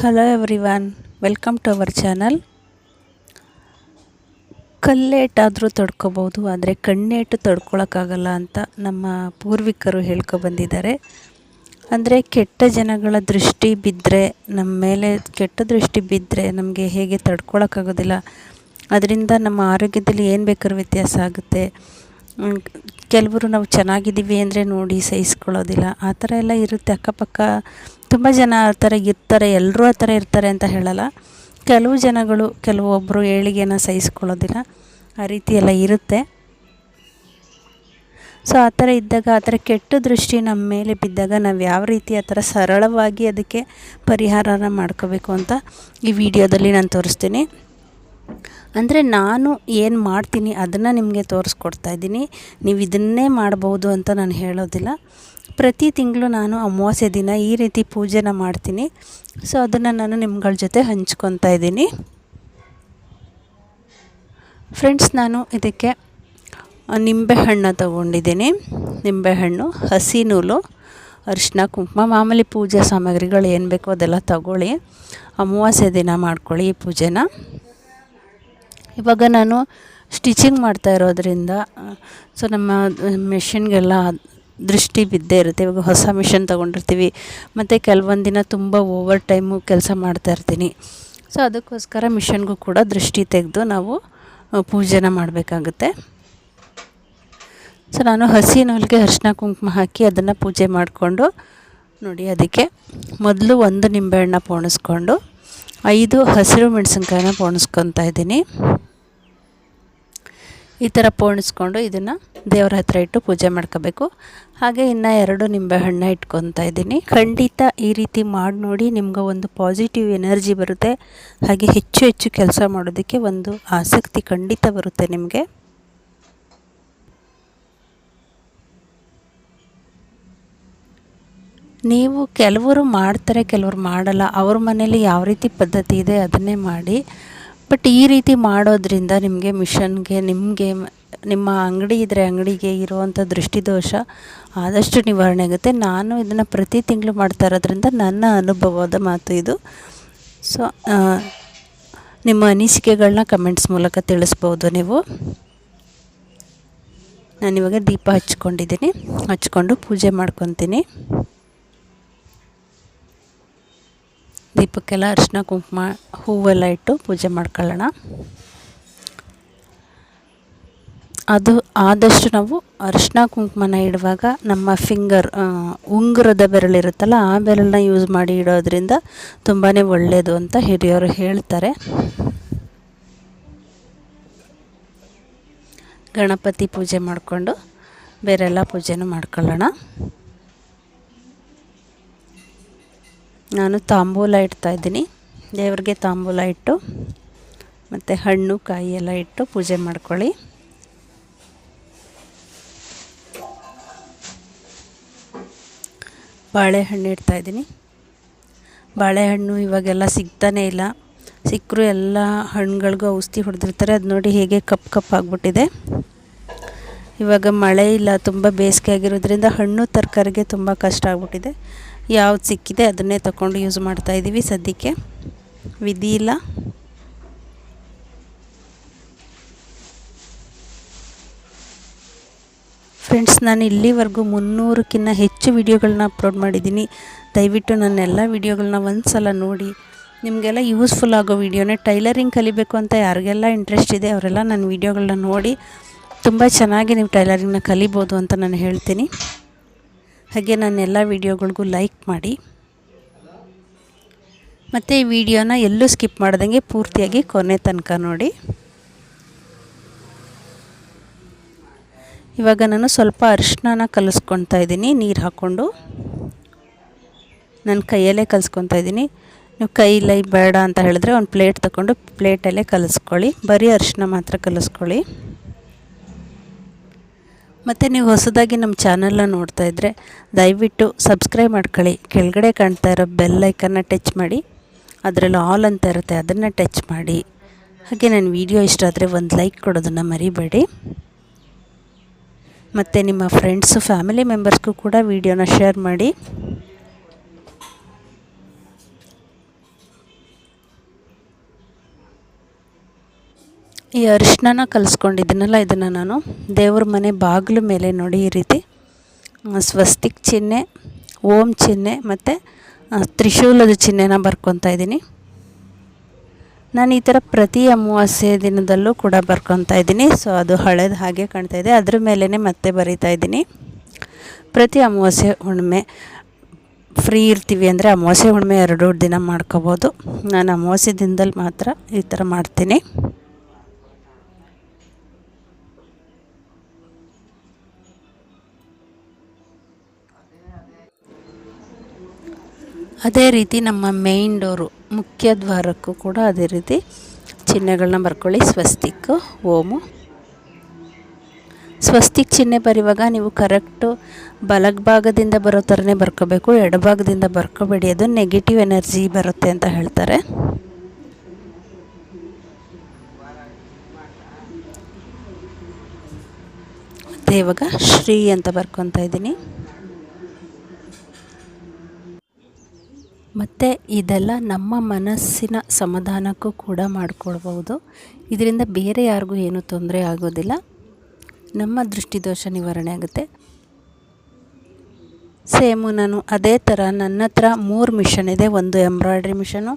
Hello everyone welcome to our channel ಕಲ್ಲೇಟಾದರೂ ತಡ್ಕೋಬೋದು, ಆದರೆ ಕಣ್ಣೇಟು ತಡ್ಕೊಳಕ್ಕಾಗಲ್ಲ ಅಂತ ನಮ್ಮ ಪೂರ್ವಿಕರು ಹೇಳ್ಕೊಬಂದಿದ್ದಾರೆ ಅಂದರೆ ಕೆಟ್ಟ ಜನಗಳ ದೃಷ್ಟಿ ಬಿದ್ದರೆ ನಮ್ಮ ಮೇಲೆ ಕೆಟ್ಟ ದೃಷ್ಟಿ ಬಿದ್ದರೆ ನಮಗೆ ಹೇಗೆ ತಡ್ಕೊಳಕ್ಕಾಗೋದಿಲ್ಲ. ಅದರಿಂದ ನಮ್ಮ ಆರೋಗ್ಯದಲ್ಲಿ ಏನು ಬೇಕಾದ್ರೂ ವ್ಯತ್ಯಾಸ ಆಗುತ್ತೆ. ಕೆಲವರು ನಾವು ಚೆನ್ನಾಗಿದ್ದೀವಿ ಅಂದರೆ ನೋಡಿ ಸಹಿಸ್ಕೊಳ್ಳೋದಿಲ್ಲ. ಆ ಥರ ಎಲ್ಲ ಇರುತ್ತೆ. ಅಕ್ಕಪಕ್ಕ ತುಂಬ ಜನ ಆ ಥರ ಇರ್ತಾರೆ ಎಲ್ಲರೂ ಆ ಥರ ಇರ್ತಾರೆ ಅಂತ ಹೇಳಲ್ಲ. ಕೆಲವು ಜನಗಳು ಕೆಲವೊಬ್ಬರು ಏಳಿಗೆನ ಸಹಿಸ್ಕೊಳ್ಳೋದಿಲ್ಲ. ಆ ರೀತಿ ಎಲ್ಲ ಇರುತ್ತೆ. ಸೊ ಆ ಥರ ಇದ್ದಾಗ, ಆ ಥರ ಕೆಟ್ಟ ದೃಷ್ಟಿ ನಮ್ಮ ಮೇಲೆ ಬಿದ್ದಾಗ ನಾವು ಯಾವ ರೀತಿ ಆ ಥರ ಸರಳವಾಗಿ ಅದಕ್ಕೆ ಪರಿಹಾರನ ಮಾಡ್ಕೋಬೇಕು ಅಂತ ಈ ವಿಡಿಯೋದಲ್ಲಿ ನಾನು ತೋರಿಸ್ತೀನಿ. ಅಂದರೆ ನಾನು ಏನು ಮಾಡ್ತೀನಿ ಅದನ್ನು ನಿಮಗೆ ತೋರಿಸ್ಕೊಡ್ತಾ ಇದ್ದೀನಿ. ನೀವು ಇದನ್ನೇ ಮಾಡ್ಬೋದು ಅಂತ ನಾನು ಹೇಳೋದಿಲ್ಲ. ಪ್ರತಿ ತಿಂಗಳು ನಾನು ಅಮಾವಾಸ್ಯೆ ದಿನ ಈ ರೀತಿ ಪೂಜೆನ ಮಾಡ್ತೀನಿ. ಸೊ ಅದನ್ನು ನಾನು ನಿಮ್ಗಳ ಜೊತೆ ಹಂಚ್ಕೊತಾ ಇದ್ದೀನಿ. ಫ್ರೆಂಡ್ಸ್ ನಾನು ಇದಕ್ಕೆ ನಿಂಬೆಹಣ್ಣು ತಗೊಂಡಿದ್ದೀನಿ. ನಿಂಬೆಹಣ್ಣು, ಹಸಿ ನೂಲು, ಅರಿಶಿನ, ಕುಂಕುಮ, ಮಾಮೂಲಿ ಪೂಜೆ ಸಾಮಗ್ರಿಗಳು ಏನು ಬೇಕೋ ಅದೆಲ್ಲ ತಗೊಳ್ಳಿ. ಅಮಾವಾಸ್ಯೆ ದಿನ ಮಾಡ್ಕೊಳ್ಳಿ ಈ ಪೂಜೆನ. ಇವಾಗ ನಾನು ಸ್ಟಿಚಿಂಗ್ ಮಾಡ್ತಾ ಇರೋದ್ರಿಂದ ಸೊ, ನಮ್ಮ ಮೆಷಿನ್ಗೆಲ್ಲ ದೃಷ್ಟಿ ಬಿದ್ದೇ ಇರುತ್ತೆ. ಇವಾಗ ಹೊಸ ಮಿಷನ್ ತೊಗೊಂಡಿರ್ತೀವಿ. ಮತ್ತು ಕೆಲವೊಂದು ದಿನ ತುಂಬ ಓವರ್ ಟೈಮು ಕೆಲಸ ಮಾಡ್ತಾಯಿರ್ತೀನಿ ಸೊ ಅದಕ್ಕೋಸ್ಕರ ಮಿಷನ್ಗೂ ಕೂಡ ದೃಷ್ಟಿ ತೆಗೆದು ನಾವು ಪೂಜೆನ ಮಾಡಬೇಕಾಗುತ್ತೆ. ಸೊ ನಾನು ಹಸಿ ನೂಲಿಗೆ ಅರಿಶಿನ ಕುಂಕುಮ ಹಾಕಿ ಅದನ್ನು ಪೂಜೆ ಮಾಡಿಕೊಂಡು, ನೋಡಿ ಅದಕ್ಕೆ ಮೊದಲು ಒಂದು ನಿಂಬೆಹಣ್ಣ ಪೋಣಿಸ್ಕೊಂಡು, ಐದು ಹಸಿರು ಮೆಣಸಿನ್ಕಾಯಿನ ಪೋಣಿಸ್ಕೊತಾ ಇದ್ದೀನಿ. ಈ ಥರ ಪೋಣಿಸ್ಕೊಂಡು ಇದನ್ನು ದೇವರ ಹತ್ರ ಇಟ್ಟು ಪೂಜೆ ಮಾಡ್ಕೋಬೇಕು. ಹಾಗೆ ಇನ್ನು ಎರಡು ನಿಂಬೆ ಹಣ್ಣು ಇಟ್ಕೊತಾ ಇದ್ದೀನಿ. ಖಂಡಿತ ಈ ರೀತಿ ಮಾಡಿ ನೋಡಿ ನಿಮ್ಗೆ ಒಂದು ಪಾಸಿಟಿವ್ ಎನರ್ಜಿ ಬರುತ್ತೆ. ಹಾಗೆ ಹೆಚ್ಚು ಹೆಚ್ಚು ಕೆಲಸ ಮಾಡೋದಕ್ಕೆ ಒಂದು ಆಸಕ್ತಿ ಖಂಡಿತ ಬರುತ್ತೆ ನಿಮಗೆ. ನೀವು ಕೆಲವರು ಮಾಡ್ತಾರೆ, ಕೆಲವರು ಮಾಡಲ್ಲ. ಅವ್ರ ಮನೇಲಿ ಯಾವ ರೀತಿ ಪದ್ಧತಿ ಇದೆ ಅದನ್ನೇ ಮಾಡಿ. ಬಟ್ ಈ ರೀತಿ ಮಾಡೋದ್ರಿಂದ ನಿಮಗೆ ಮಿಷನ್ಗೆ, ನಿಮಗೆ ನಿಮ್ಮ ಅಂಗಡಿ ಇದ್ದರೆ ಅಂಗಡಿಗೆ ಇರುವಂಥ ದೃಷ್ಟಿದೋಷ ಆದಷ್ಟು ನಿವಾರಣೆ ಆಗುತ್ತೆ. ನಾನು ಇದನ್ನು ಪ್ರತಿ ತಿಂಗಳು ಮಾಡ್ತಾ ಇರೋದ್ರಿಂದ ನನ್ನ ಅನುಭವದ ಮಾತು ಇದು. ಸೊ ನಿಮ್ಮ ಅನಿಸಿಕೆಗಳನ್ನ ಕಮೆಂಟ್ಸ್ ಮೂಲಕ ತಿಳಿಸ್ಬೋದು ನೀವು. ನಾನಿವಾಗ ದೀಪ ಹಚ್ಕೊಂಡಿದ್ದೀನಿ. ಹಚ್ಕೊಂಡು ಪೂಜೆ ಮಾಡ್ಕೊತೀನಿ. ದೀಪಕ್ಕೆಲ್ಲ ಅರಿಶಿನ ಕುಂಕುಮ ಹೂವೆಲ್ಲ ಇಟ್ಟು ಪೂಜೆ ಮಾಡ್ಕೊಳ್ಳೋಣ. ಅದು ಆದಷ್ಟು ನಾವು ಅರಿಶಿನ ಕುಂಕುಮನ ಇಡುವಾಗ ನಮ್ಮ ಫಿಂಗರ್ ಉಂಗುರದ ಬೆರಳಿರುತ್ತಲ್ಲ ಆ ಬೆರಳನ್ನ ಯೂಸ್ ಮಾಡಿ ಇಡೋದ್ರಿಂದ ತುಂಬಾ ಒಳ್ಳೆಯದು ಅಂತ ಹಿರಿಯವರು ಹೇಳ್ತಾರೆ. ಗಣಪತಿ ಪೂಜೆ ಮಾಡಿಕೊಂಡು ಬೇರೆಲ್ಲ ಪೂಜೆನೂ ಮಾಡ್ಕೊಳ್ಳೋಣ. ನಾನು ತಾಂಬೂಲ ಇಡ್ತಾಯಿದ್ದೀನಿ ದೇವ್ರಿಗೆ ತಾಂಬೂಲ ಇಟ್ಟು, ಮತ್ತು ಹಣ್ಣು, ಕಾಯಿ ಎಲ್ಲ ಇಟ್ಟು ಪೂಜೆ ಮಾಡ್ಕೊಳ್ಳಿ. ಬಾಳೆಹಣ್ಣು ಇಡ್ತಾಯಿದ್ದೀನಿ ಬಾಳೆಹಣ್ಣು ಇವಾಗೆಲ್ಲ ಸಿಗ್ತಾನೇ ಇಲ್ಲ. ಸಿಕ್ಕರು ಎಲ್ಲ ಹಣ್ಣುಗಳಿಗೂ ಔಷಧಿ ಹೊಡೆದಿರ್ತಾರೆ. ಅದು ನೋಡಿ ಹೇಗೆ ಕಪ್ಪು ಕಪ್ ಆಗಿಬಿಟ್ಟಿದೆ. ಇವಾಗ ಮಳೆ ಇಲ್ಲ, ತುಂಬ ಬೇಸಿಗೆ ಆಗಿರೋದ್ರಿಂದ ಹಣ್ಣು ತರಕಾರಿಗೆ ತುಂಬ ಕಷ್ಟ ಆಗ್ಬಿಟ್ಟಿದೆ. ಯಾವ್ದು ಸಿಕ್ಕಿದೆ ಅದನ್ನೇ ತಗೊಂಡು ಯೂಸ್ ಮಾಡ್ತಾಯಿದ್ದೀವಿ ಸದ್ಯಕ್ಕೆ. ವಿಧಿ ಇಲ್ಲ. ಫ್ರೆಂಡ್ಸ್ ನಾನು ಇಲ್ಲಿವರೆಗೂ ಮುನ್ನೂರಕ್ಕಿಂತ ಹೆಚ್ಚು ವೀಡಿಯೋಗಳನ್ನ ಅಪ್ಲೋಡ್ ಮಾಡಿದ್ದೀನಿ. ದಯವಿಟ್ಟು ನನ್ನೆಲ್ಲ ವೀಡಿಯೋಗಳನ್ನ ಒಂದು ಸಲ ನೋಡಿ. ನಿಮಗೆಲ್ಲ ಯೂಸ್ಫುಲ್ ಆಗೋ ವೀಡಿಯೋನೇ ಟೈಲರಿಂಗ್ ಕಲಿಬೇಕು ಅಂತ ಯಾರಿಗೆಲ್ಲ ಇಂಟ್ರೆಸ್ಟ್ ಇದೆ ಅವರೆಲ್ಲ ನನ್ನ ವೀಡಿಯೋಗಳನ್ನ ನೋಡಿ. ತುಂಬ ಚೆನ್ನಾಗಿ ನೀವು ಟೈಲರಿಂಗ್ನ ಕಲಿಬೋದು ಅಂತ ನಾನು ಹೇಳ್ತೀನಿ. ಹಾಗೆ ನನ್ನ ಎಲ್ಲ ವೀಡಿಯೋಗಳಿಗೂ ಲೈಕ್ ಮಾಡಿ. ಮತ್ತು ಈ ವಿಡಿಯೋನ ಎಲ್ಲೂ ಸ್ಕಿಪ್ ಮಾಡ್ದಂಗೆ ಪೂರ್ತಿಯಾಗಿ ಕೊನೆ ತನಕ ನೋಡಿ. ಇವಾಗ ನಾನು ಸ್ವಲ್ಪ ಅರಿಶಿನ ಕಲಿಸ್ಕೊತಾ ಇದ್ದೀನಿ, ನೀರು ಹಾಕ್ಕೊಂಡು. ನನ್ನ ಕೈಯಲ್ಲೇ ಕಲಿಸ್ಕೊತಾ ಇದ್ದೀನಿ. ನೀವು ಕೈಲೈ ಬೇಡ ಅಂತ ಹೇಳಿದ್ರೆ ಒಂದು ಪ್ಲೇಟ್ ತಗೊಂಡು ಪ್ಲೇಟಲ್ಲೇ ಕಲಿಸ್ಕೊಳ್ಳಿ. ಬರೀ ಅರಿಶಿನ ಮಾತ್ರ ಕಲಿಸ್ಕೊಳ್ಳಿ. ಮತ್ತು ನೀವು ಹೊಸದಾಗಿ ನಮ್ಮ ಚಾನಲ್ನ ನೋಡ್ತಾ ಇದ್ದರೆ ದಯವಿಟ್ಟು ಸಬ್ಸ್ಕ್ರೈಬ್ ಮಾಡ್ಕೊಳ್ಳಿ. ಕೆಳಗಡೆ ಕಾಣ್ತಾ ಇರೋ ಬೆಲ್ ಐಕನ್ನ ಟಚ್ ಮಾಡಿ. ಅದರಲ್ಲಿ ಆಲ್ ಅಂತ ಇರುತ್ತೆ, ಅದನ್ನು ಟಚ್ ಮಾಡಿ. ಹಾಗೆ ನನ್ನ ವೀಡಿಯೋ ಇಷ್ಟ ಆದರೆ ಒಂದು ಲೈಕ್ ಕೊಡೋದನ್ನು ಮರಿಬೇಡಿ. ಮತ್ತು ನಿಮ್ಮ ಫ್ರೆಂಡ್ಸು ಫ್ಯಾಮಿಲಿ ಮೆಂಬರ್ಸ್ಗೂ ಕೂಡ ವೀಡಿಯೋನ ಶೇರ್ ಮಾಡಿ. ಈ ಅರಿಶಿನ ಕಲಿಸ್ಕೊಂಡಿದ್ದೀನಲ್ಲ, ಇದನ್ನು ನಾನು. ದೇವ್ರ ಮನೆ ಬಾಗಿಲು ಮೇಲೆ ನೋಡಿ ಈ ರೀತಿ. ಸ್ವಸ್ತಿಕ್ ಚಿಹ್ನೆ, ಓಂ ಚಿಹ್ನೆ ಮತ್ತು ತ್ರಿಶೂಲದ ಚಿಹ್ನೆನ ಬರ್ಕೊತಾ ಇದ್ದೀನಿ. ನಾನು ಈ ಥರ ಪ್ರತಿ ಅಮಾವಾಸ್ಯೆ ದಿನದಲ್ಲೂ ಕೂಡ ಬರ್ಕೊತಾ ಇದ್ದೀನಿ. ಸೊ ಅದು ಹಳೇದು ಹಾಗೆ ಕಾಣ್ತಾ ಇದೆ. ಅದ್ರ ಮೇಲೇ ಮತ್ತೆ ಬರಿತಾ ಇದ್ದೀನಿ. ಪ್ರತಿ ಅಮಾವಾಸ್ಯೆ ಹುಣ್ಣಿಮೆ ಫ್ರೀ ಇರ್ತೀವಿ ಅಂದರೆ ಅಮಾವಾಸ್ಯೆ ಹುಣ್ಣಿಮೆ ಎರಡು ದಿನ ಮಾಡ್ಕೋಬೋದು. ನಾನು ಅಮಾವಾಸ್ಯೆ ದಿನದಲ್ಲಿ ಮಾತ್ರ ಈ ಥರ ಮಾಡ್ತೀನಿ. ಅದೇ ರೀತಿ ನಮ್ಮ ಮೇಯ್ನ್ ಡೋರು ಮುಖ್ಯ ದ್ವಾರಕ್ಕೂ ಕೂಡ ಅದೇ ರೀತಿ ಚಿಹ್ನೆಗಳನ್ನ ಬರ್ಕೊಳ್ಳಿ. ಸ್ವಸ್ತಿಕ್, ಓಮು. ಸ್ವಸ್ತಿಕ್ ಚಿಹ್ನೆ ಬರೆಯುವಾಗ ನೀವು ಕರೆಕ್ಟು ಬಲಭಾಗದಿಂದ ಬರೋ ಥರನೇ ಬರ್ಕೋಬೇಕು. ಎಡಭಾಗದಿಂದ ಬರ್ಕೋಬೇಡಿ. ಅದು ನೆಗೆಟಿವ್ ಎನರ್ಜಿ ಬರುತ್ತೆ ಅಂತ ಹೇಳ್ತಾರೆ. ಮತ್ತು ಇವಾಗ ಶ್ರೀ ಅಂತ ಬರ್ಕೊತಾ ಇದ್ದೀನಿ. ಮತ್ತು ಇದೆಲ್ಲ ನಮ್ಮ ಮನಸ್ಸಿನ ಸಮಾಧಾನಕ್ಕೂ ಕೂಡ ಮಾಡಿಕೊಳ್ಬೋದು ಇದರಿಂದ ಬೇರೆ ಯಾರಿಗೂ ಏನೂ ತೊಂದರೆ ಆಗೋದಿಲ್ಲ. ನಮ್ಮ ದೃಷ್ಟಿದೋಷ ನಿವಾರಣೆ ಆಗುತ್ತೆ. ಸೇಮು, ನಾನು ಅದೇ ಥರ ನನ್ನ ಹತ್ರ ಮೂರು ಮಿಷನ್ ಇದೆ. ಒಂದು ಎಂಬ್ರಾಯ್ಡ್ರಿ ಮಿಷನು,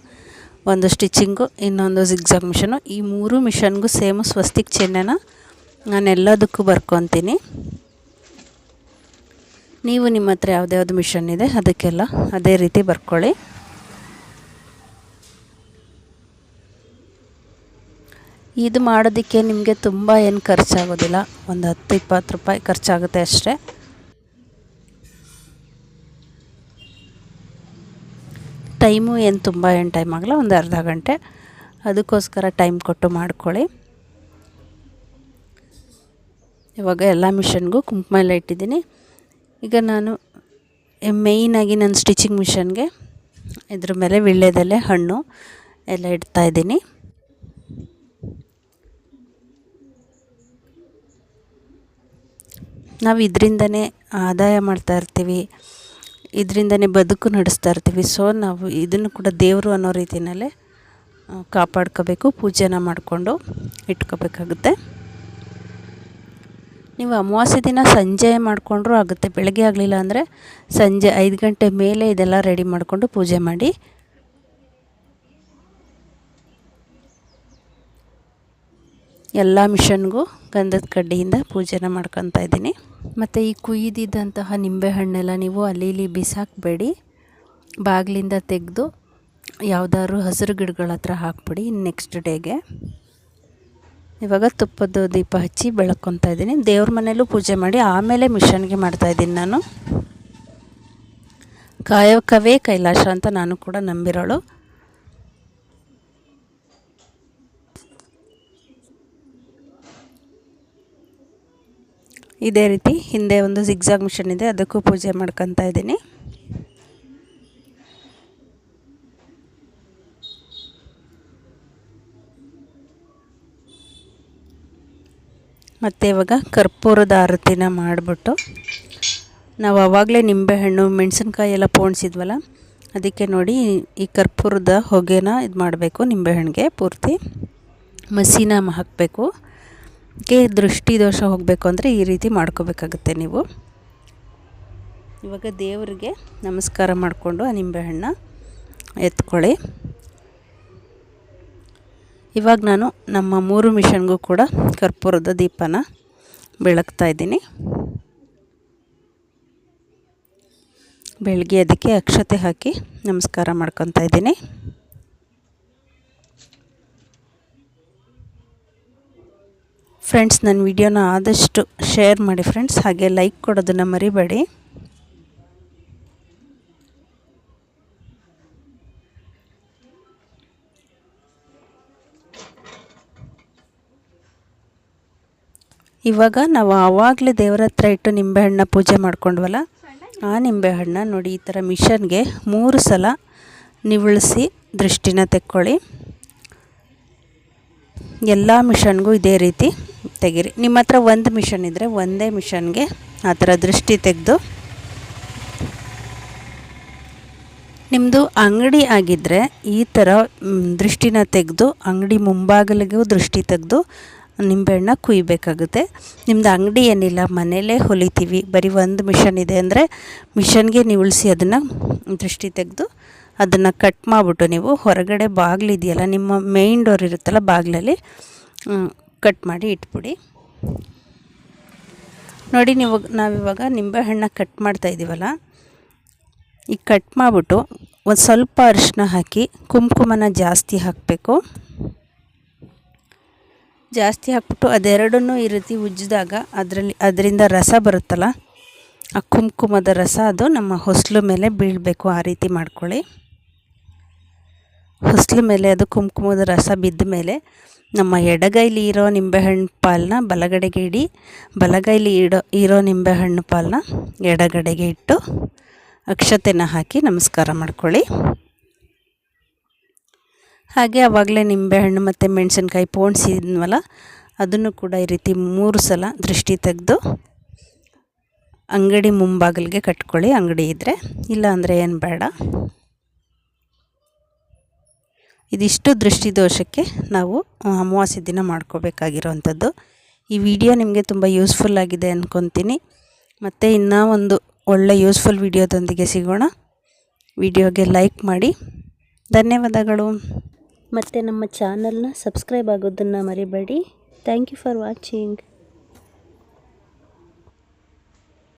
ಒಂದು ಸ್ಟಿಚಿಂಗು, ಇನ್ನೊಂದು ಜಿಗ್ಜಾಗ್ ಮಿಷನು. ಈ ಮೂರು ಮಿಷನ್ಗೂ ಸೇಮು ಸ್ವಸ್ತಿಕ್ ಚಿಹ್ನೆನ ನಾನು ಎಲ್ಲದಕ್ಕೂ ಬರ್ಕೊತೀನಿ. ನೀವು ನಿಮ್ಮ ಹತ್ರ ಯಾವುದ್ಯಾವ್ದು ಮಿಷನ್ ಇದೆ, ಅದಕ್ಕೆಲ್ಲ ಅದೇ ರೀತಿ ಬರ್ಕೊಳ್ಳಿ. ಇದು ಮಾಡೋದಕ್ಕೆ ನಿಮಗೆ ತುಂಬ ಏನು ಖರ್ಚಾಗೋದಿಲ್ಲ. ಒಂದು ಹತ್ತು, ಇಪ್ಪತ್ತು ರೂಪಾಯಿ ಖರ್ಚಾಗುತ್ತೆ ಅಷ್ಟೇ. ಟೈಮು ಏನು ತುಂಬ ಏನು ಟೈಮ್ ಆಗಲ್ಲ, ಒಂದು ಅರ್ಧ ಗಂಟೆ. ಅದಕ್ಕೋಸ್ಕರ ಟೈಮ್ ಕೊಟ್ಟು ಮಾಡ್ಕೊಳ್ಳಿ. ಇವಾಗ ಎಲ್ಲ ಮಿಷನ್ಗೂ ಕುಂಕುಮ ಎಲ್ಲ ಇಟ್ಟಿದ್ದೀನಿ. ಈಗ ನಾನು ಮೇಯ್ನಾಗಿ ನನ್ನ ಸ್ಟಿಚಿಂಗ್ ಮಿಷನ್ಗೆ ಇದ್ರ ಮೇಲೆ ವೀಳ್ಯದೆಲೆ ಹಣ್ಣು ಎಲ್ಲ ಇಡ್ತಾಯಿದ್ದೀನಿ ನಾವು ಇದರಿಂದನೇ ಆದಾಯ ಮಾಡ್ತಾ ಇರ್ತೀವಿ, ಇದರಿಂದನೇ ಬದುಕು ನಡೆಸ್ತಾ ಇರ್ತೀವಿ. ಸೊ ನಾವು ಇದನ್ನು ಕೂಡ ದೇವರು ಅನ್ನೋ ರೀತಿಯಲ್ಲೇ ಕಾಪಾಡ್ಕೋಬೇಕು, ಪೂಜೆನ ಮಾಡಿಕೊಂಡು ಇಟ್ಕೋಬೇಕಾಗುತ್ತೆ. ನೀವು ಅಮಾವಾಸ್ಯೆ ದಿನ ಸಂಜೆ ಮಾಡಿಕೊಂಡ್ರೂ ಆಗುತ್ತೆ. ಬೆಳಗ್ಗೆ ಆಗಲಿಲ್ಲ ಅಂದರೆ ಸಂಜೆ ಐದು ಗಂಟೆ ಮೇಲೆ ಇದೆಲ್ಲ ರೆಡಿ ಮಾಡಿಕೊಂಡು ಪೂಜೆ ಮಾಡಿ. ಎಲ್ಲ ಮಿಷನ್ಗೂ ಗಂಧದ ಕಡ್ಡಿಯಿಂದ ಪೂಜೆನ ಮಾಡ್ಕೊತಾ ಇದ್ದೀನಿ. ಮತ್ತು ಈ ಕುಯ್ದಿದ್ದಂತಹ ನಿಂಬೆಹಣ್ಣೆಲ್ಲ ನೀವು ಅಲ್ಲಿ ಇಲ್ಲಿ ಬಿಸಾಕಬೇಡಿ. ಬಾಗಿಲಿಂದ ತೆಗೆದು ಯಾವುದಾದ್ರು ಹಸಿರು ಗಿಡಗಳ ಹತ್ರ ಹಾಕ್ಬಿಡಿ ನೆಕ್ಸ್ಟ್ ಡೇಗೆ. ಇವಾಗ ತುಪ್ಪದ ದೀಪ ಹಚ್ಚಿ ಬೆಳಕೊತಾ ಇದ್ದೀನಿ. ದೇವ್ರ ಮನೆಯಲ್ಲೂ ಪೂಜೆ ಮಾಡಿ ಆಮೇಲೆ ಮಿಷನ್ಗೆ ಮಾಡ್ತಾಯಿದ್ದೀನಿ ನಾನು. ಕಾಯಕವೇ ಕೈಲಾಶ ಅಂತ ನಾನು ಕೂಡ ನಂಬಿರೋಳು. ಇದೇ ರೀತಿ ಹಿಂದೆ ಒಂದು ಜಿಗ್ಜಾಗ್ ಮಿಷನ್ ಇದೆ, ಅದಕ್ಕೂ ಪೂಜೆ ಮಾಡ್ಕೊತಾ ಇದ್ದೀನಿ. ಮತ್ತು ಇವಾಗ ಕರ್ಪೂರದ ಆರತಿನ ಮಾಡಿಬಿಟ್ಟು ನಾವು ಆವಾಗಲೇ ನಿಂಬೆಹಣ್ಣು, ಮೆಣಸಿನ್ಕಾಯಿ ಎಲ್ಲ ಪೋಣಿಸಿದ್ವಲ್ಲ, ಅದಕ್ಕೆ ನೋಡಿ ಈ ಕರ್ಪೂರದ ಹೊಗೆನ ಇದು ಮಾಡಬೇಕು, ನಿಂಬೆಹಣ್ಣಿಗೆ ಪೂರ್ತಿ. ಮಸಿನ ಹಾಕಬೇಕು. ಕೆ ದೃಷ್ಟಿ ದೋಷ ಹೋಗಬೇಕು ಅಂದರೆ ಈ ರೀತಿ ಮಾಡ್ಕೋಬೇಕಾಗುತ್ತೆ ನೀವು. ಇವಾಗ ದೇವರಿಗೆ ನಮಸ್ಕಾರ ಮಾಡಿಕೊಂಡು ಆ ನಿಂಬೆಹಣ್ಣ ಎತ್ಕೊಳ್ಳಿ. ಇವಾಗ ನಾನು ನಮ್ಮ ಮೂರು ಮಿಷನ್ಗೂ ಕೂಡ ಕರ್ಪೂರದ ದೀಪನ ಬೆಳಗ್ತಾ ಇದ್ದೀನಿ. ಬೆಳಗ್ಗೆ ಅದಕ್ಕೆ ಅಕ್ಷತೆ ಹಾಕಿ ನಮಸ್ಕಾರ ಮಾಡ್ಕೊತಾ ಇದ್ದೀನಿ. ಫ್ರೆಂಡ್ಸ್ ನನ್ನ ವಿಡಿಯೋನ ಆದಷ್ಟು ಶೇರ್ ಮಾಡಿ ಫ್ರೆಂಡ್ಸ್ ಹಾಗೆ ಲೈಕ್ ಕೊಡೋದನ್ನು ಮರಿಬೇಡಿ. ಇವಾಗ ನಾವು ಆವಾಗಲೇ ದೇವರ ಹತ್ರ ಇಟ್ಟು ನಿಂಬೆಹಣ್ಣ ಪೂಜೆ ಮಾಡ್ಕೊಂಡ್ವಲ್ಲ, ಆ ನಿಂಬೆಹಣ್ಣ ನೋಡಿ ಈ ಥರ ಮಿಷನ್ಗೆ ಮೂರು ಸಲ ನಿವಳಿಸಿ ದೃಷ್ಟಿನ ತೆಕ್ಕೊಳ್ಳಿ. ಎಲ್ಲ ಮಿಷನ್ಗೂ ಇದೇ ರೀತಿ ತೆಗೀರಿ. ನಿಮ್ಮ ಹತ್ರ ಒಂದು ಮಿಷನ್ ಇದ್ದರೆ ಒಂದೇ ಮಿಷನ್ಗೆ ಆ ಥರ ದೃಷ್ಟಿ ತೆಗೆದು. ನಿಮ್ಮದು ಅಂಗಡಿ ಆಗಿದ್ದರೆ ಈ ಥರ ದೃಷ್ಟಿನ ತೆಗೆದು, ಅಂಗಡಿ ಮುಂಭಾಗಲಿಗೂ ದೃಷ್ಟಿ ತೆಗೆದು ನಿಂಬೆಹಣ್ಣ ಕುಯ್ಬೇಕಾಗುತ್ತೆ. ನಿಮ್ಮದು ಅಂಗಡಿ ಏನಿಲ್ಲ ಮನೆಯಲ್ಲೇ ಹೊಲಿತೀವಿ. ಬರೀ ಒಂದು ಮಿಷನ್ ಇದೆ ಅಂದರೆ ಮಿಷನ್ಗೆ ಉಳಿಸಿ ಅದನ್ನು ದೃಷ್ಟಿ ತೆಗೆದು ಅದನ್ನು ಕಟ್ ಮಾಡಿಬಿಟ್ಟು ನೀವು ಹೊರಗಡೆ ಬಾಗಿಲಿದೆಯಲ್ಲ ನಿಮ್ಮ ಮೇಯ್ನ್ ಡೋರ್ ಇರುತ್ತಲ್ಲ ಬಾಗಿಲಲ್ಲಿ ಕಟ್ ಮಾಡಿ ಇಟ್ಬಿಡಿ. ನೋಡಿ ನೀವು ನಾವಿವಾಗ ನಿಂಬೆಹಣ್ಣ ಕಟ್ ಮಾಡ್ತಾ ಇದ್ದೀವಲ್ಲ ಈಗ ಕಟ್ ಮಾಡಿಬಿಟ್ಟು ಒಂದು ಸ್ವಲ್ಪ ಅರಿಶಿನ ಹಾಕಿ ಕುಂಕುಮನ ಜಾಸ್ತಿ ಹಾಕಬೇಕು. ಜಾಸ್ತಿ ಹಾಕ್ಬಿಟ್ಟು ಅದೆರಡನ್ನೂ ಈ ರೀತಿ ಉಜ್ಜಿದಾಗ ಅದರಲ್ಲಿ, ಅದರಿಂದ ರಸ ಬರುತ್ತಲ್ಲ, ಆ ಕುಂಕುಮದ ರಸ ಅದು ನಮ್ಮ ಹೊಸ್ಲು ಮೇಲೆ ಬೀಳಬೇಕು, ಆ ರೀತಿ ಮಾಡ್ಕೊಳ್ಳಿ. ಹೊಸಲು ಮೇಲೆ ಅದು ಕುಂಕುಮದ ರಸ ಬಿದ್ದ ಮೇಲೆ ನಮ್ಮ ಎಡಗೈಲಿ ಇರೋ ನಿಂಬೆಹಣ್ಣು ಪಾಲನ್ನ ಬಲಗಡೆಗೆ ಇಡಿ, ಬಲಗೈಲಿ ಇಡೋ, ಇರೋ ನಿಂಬೆಹಣ್ಣು ಪಾಲನ್ನ ಎಡಗಡೆಗೆ ಇಟ್ಟು ಅಕ್ಷತೆನ ಹಾಕಿ ನಮಸ್ಕಾರ ಮಾಡ್ಕೊಳ್ಳಿ. ಹಾಗೆ ಆವಾಗಲೇ ನಿಂಬೆಹಣ್ಣು ಮತ್ತು ಮೆಣಸಿನ್ಕಾಯಿ ಪೋಣಿಸಿದ್ವಲ್ಲ ಅದನ್ನು ಕೂಡ ಈ ರೀತಿ ಮೂರು ಸಲ ದೃಷ್ಟಿ ತೆಗೆದು ಅಂಗಡಿ ಮುಂಬಾಗಿಲಿಗೆ ಕಟ್ಕೊಳ್ಳಿ, ಅಂಗಡಿ ಇದ್ದರೆ ಇಲ್ಲ ಅಂದರೆ ಏನು ಬೇಡ. ಇದಿಷ್ಟು ದೃಷ್ಟಿದೋಷಕ್ಕೆ ನಾವು ಅಮಾವಾಸ್ಯೆ ದಿನ ಮಾಡ್ಕೋಬೇಕಾಗಿರೋವಂಥದ್ದು. ಈ ವಿಡಿಯೋ ನಿಮಗೆ ತುಂಬ ಯೂಸ್ಫುಲ್ ಆಗಿದೆ ಅಂದ್ಕೊತೀನಿ ಮತ್ತು ಇನ್ನೂ ಒಂದು ಒಳ್ಳೆ ಯೂಸ್ಫುಲ್ ವಿಡಿಯೋದೊಂದಿಗೆ ಸಿಗೋಣ. ವಿಡಿಯೋಗೆ ಲೈಕ್ ಮಾಡಿ. ಧನ್ಯವಾದಗಳು. ಮತ್ತು ನಮ್ಮ ಚಾನಲ್ನ ಸಬ್ಸ್ಕ್ರೈಬ್ ಆಗೋದನ್ನು ಮರಿಬೇಡಿ. Thank you for watching